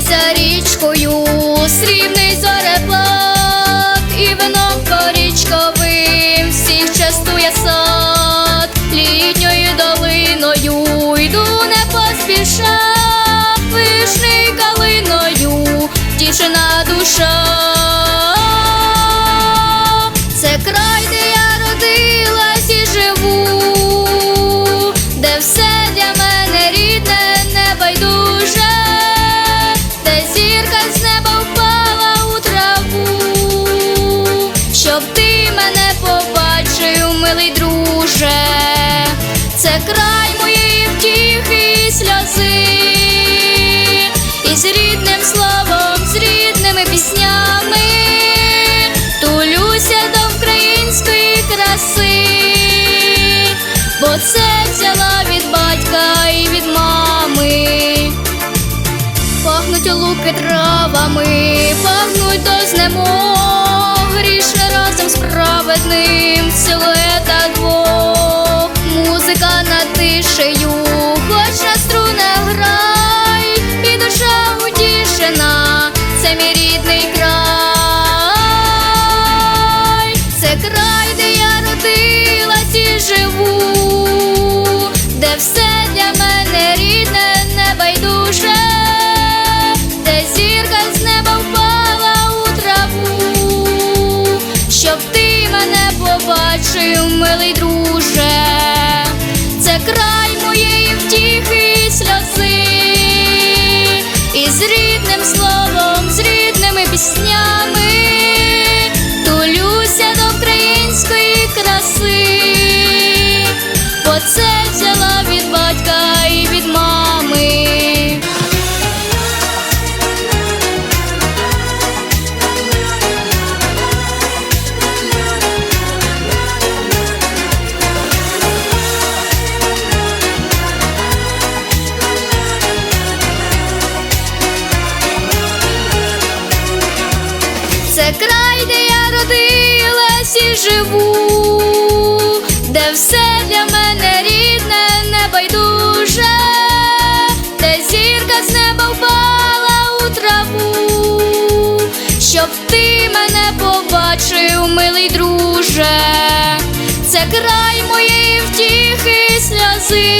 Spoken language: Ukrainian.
За річкою, срібний зореплат, і вином корічковим. Всіх частує сад, літньою долиною. Йду не поспіша, пишний калиною, тішина душа. Це край щоб ти мене побачив, милий друже, це край моєї втіхи і сльози, і з рідним словом, з рідними піснями тулюся до української краси, бо це взяла від батька і від мами. Пахнуть луки травами, разом справедним силуета двох, музика над тишею, хоч на струнах грай, і душа утішена, це мій рідний край, це край, де я родилась і живу, піснями тулюся до української краси, це світі живу, де все для мене рідне, небайдуже, де зірка з неба впала у траву, щоб ти мене побачив, милий друже, це край моєї втіхи сльози.